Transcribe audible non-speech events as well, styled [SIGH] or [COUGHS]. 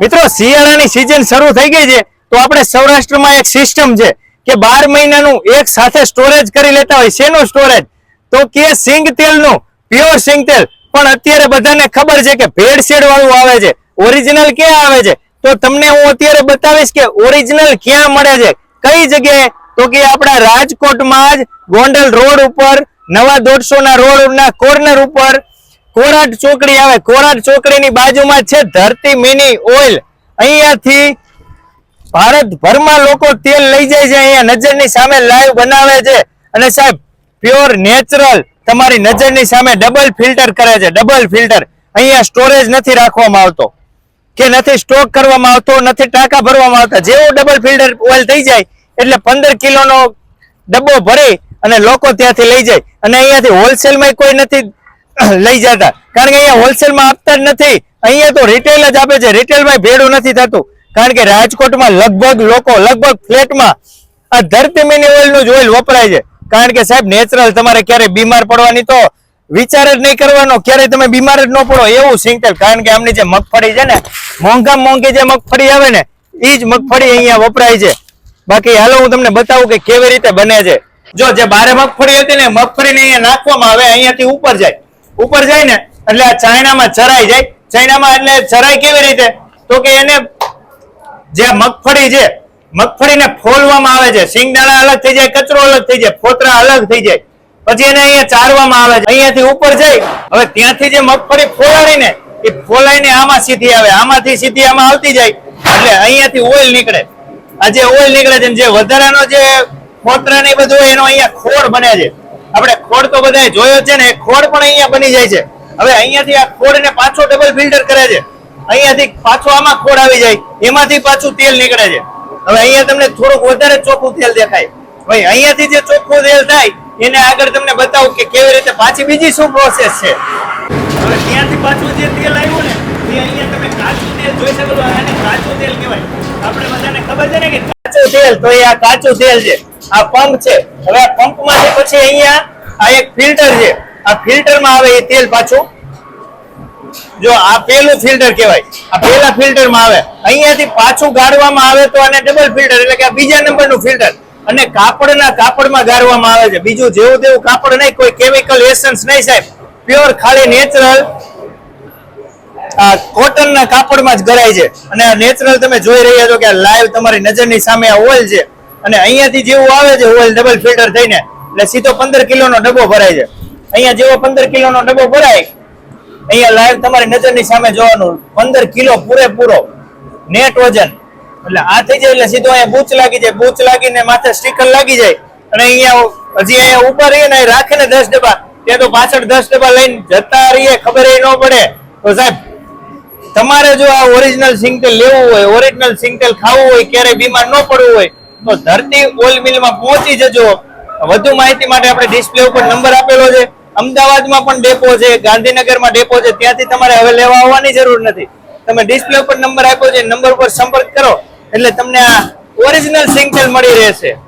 મિત્રો, શિયાળાની સિઝન શરૂ થઈ ગઈ છે, તો આપણે સૌરાષ્ટ્રમાં એક સિસ્ટમ છે કે બાર મહિનાનું એક સાથે સ્ટોરેજ કરી લેતા હોય. શેનું સ્ટોરેજ તો કે સિંગ તેલનું પ્યોર સિંગ તેલ. પણ અત્યારે બધાને ખબર છે કે ભેળસેળ વાળું આવે છે. ઓરિજિનલ ક્યાં આવે છે? તો તમને હું અત્યારે બતાવીશ કે ઓરિજિનલ ક્યાં મળે છે. કઈ જગ્યાએ? તો કે આપણા રાજકોટમાં જ ગોંડલ રોડ ઉપર, નવા દોઢસો રોડ ના કોર્નર ઉપર કોરાટ ચોકડી આવે. કોરાટ ચોકડીની બાજુમાં છે ધરતી મિની ઓઇલ. અહીંયાથી ભારતભરમાં લોકો તેલ લઈ જાય છે. અહીંયા નજરની સામે લાઈવ બનાવે છે. અને સાહેબ, પ્યોર નેચરલ તમારી નજરની સામે ડબલ ફિલ્ટર કરે છે. Double filter. અહીંયા સ્ટોરેજ નથી રાખવામાં આવતો. કે નથી સ્ટોક કરવામાં આવતો, નથી ટાંકા ભરવામાં આવતા. જેવું ડબલ ફિલ્ટર ઓઇલ થઈ જાય, એટલે પંદર કિલોનો ડબ્બો ભરી અને લોકો ત્યાંથી લઈ જાય. અને અહીંયાથી હોલસેલમાં કોઈ નથી [COUGHS] લઈ જતા. કારણ કે અહીંયા હોલસેલમાં આપતા જ નથી. અહીંયા તો રિટેલ જ આપે છે. રિટેલમાં ભેડું નથી થતું. કારણ કે રાજકોટમાં લગભગ લોકો, લગભગ ફ્લેટમાં આ ધરતી મિની ઓઇલનું જ ઓઇલ વપરાય છે. કારણ કે સાહેબ નેચરલ તમારે ક્યારેય બીમાર પડવાની તો વિચાર જ નહીં કરવાનો. ક્યારેય તમે બીમાર જ ન પડો. એવું સિંગતેલ. કારણ કે આમની જે મગફળી છે ને મોંઘા મોંઘી જે મગફળી આવે ને એ જ મગફળી અહીંયા વપરાય છે. બાકી હાલો હું તમને બતાવું કે કેવી રીતે બને છે. જો જે બારે મગફળી હતી ને મગફળીને અહીંયા નાખવામાં આવે, અહીંયાથી ઉપર જાય. ઉપર જાય ને એટલે આ ચાઇનામાં ચરાઈ જાય. ચાઇનામાં એટલે ચરાઈ કેવી રીતે? તો કે એને જે મગફળી છે, મગફળીને ફોલવામાં આવે છે. સિંગદાણા અલગ થઈ જાય, કચરો અલગ થઈ જાય, ફોતરા અલગ થઈ જાય. પછી એને અહીંયા ચારવામાં આવે છે. અહીંયાથી ઉપર જાય, હવે ત્યાંથી જે મગફળી ફોલાડીને, એ ફોલાઈને આમાં સીધી આવે. આમાંથી સીધી આમાં આવતી જાય. એટલે અહીંયાથી ઓઇલ નીકળે. આ જે ઓઇલ નીકળે છે જે વધારાનો જે ફોતરા ને બધું એનો અહીંયા ખોર બને છે. ખોળ તો બધાએ જોયો છે ને ખોળ પણ અહીંયા બની જાય છે. હવે અહીંયાથી આ ખોડને પાછો ડબલ ફિલ્ટર કરે છે. અહીંયાથી પાછો આમાં ખોડ આવી જાય. એમાંથી પાછું તેલ નીકળે છે. હવે અહીંયા તમને થોડુંક વધારે ચોખ્ખું તેલ દેખાય. ભાઈ, અહીંયાથી જે ચોખ્ખું તેલ થાય, એને આગળ તમને બતાવું કે કેવી રીતે પાછી બીજી શું પ્રોસેસ છે. હવે ત્યાંથી પાછું જે તેલ આવ્યું ને, એ અહીંયા તમે કાચું તેલ જોઈ શકો છો, આને કાચું તેલ કહેવાય. આપણે બધાને ખબર છે ને કે કાચું તેલ, તો એ આ કાચું તેલ છે. આ પંપ છે. હવે આ પંપમાંથી પછી અહીંયા આ એક ફિલ્ટર છે. આ ફિલ્ટરમાં આવે એ તેલ પાછું. જો આ પેલું ફિલ્ટર કહેવાય. આ પેલા ફિલ્ટરમાં આવે. અહીંયાથી પાછું ગાળવામાં આવે તો આને ડબલ ફિલ્ટર એટલે કે આ બીજા નંબરનું ફિલ્ટર અને કાપડના કાપડમાં ગાળવામાં આવે છે. બીજું જેવું તેવું કાપડ નહીં, કોઈ કેમિકલ એસન્સ નહીં સાહેબ. પ્યોર ખાલી નેચરલ આ કોટનના કાપડમાં જ ગરાય છે. અને આ નેચરલ તમે જોઈ રહ્યા છો કે લાઈવ તમારી નજરની સામે આ ઓઇલ છે. અને અહીંયાથી જેવું આવે છે ઓઇલ ડબલ ફિલ્ટર થઈને. એટલે સીધો પંદર કિલોનો ડબ્બો ભરાય છે. અહીંયા જેવો પંદર કિલોનો ડબ્બો ભરાય, અહીંયા લાઈવ તમારી નજરની સામે જોવાનું, પંદર કિલો પૂરેપૂરો નેટ વજન. એટલે આ થઈ જાય એટલે સીધો અહીંયા બૂચ લાગી જાય, બૂચ લાગીને માથે સ્ટીકર લાગી જાય. અને અહીંયા હજી અહીંયા ઉપર રહીએ ને રાખે ને દસ ડબ્બા. ત્યાં તો પાછળ દસ ડબ્બા લઈને જતા રહીએ, ખબર ન પડે. તો સાહેબ, તમારે જો આ ઓરિજિનલ સિંગતેલ લેવું હોય ઓરિજિનલ સિંગતેલ ખાવું હોય, ક્યારેય બીમાર ન પડવું હોય, તો ધરતી ઓઇલ મિલમાં પહોંચી જજો. વધુ માહિતી માટે આપણે ડિસ્પ્લે ઉપર નંબર આપેલો છે. અમદાવાદમાં પણ ડેપો છે, ગાંધીનગરમાં ડેપો છે, ત્યાંથી તમારે હવે લેવા આવવાની જરૂર નથી. તમે ડિસ્પ્લે ઉપર નંબર આપ્યો છે નંબર ઉપર સંપર્ક કરો, એટલે તમને આ ઓરિજિનલ સિંગતેલ મળી રહેશે.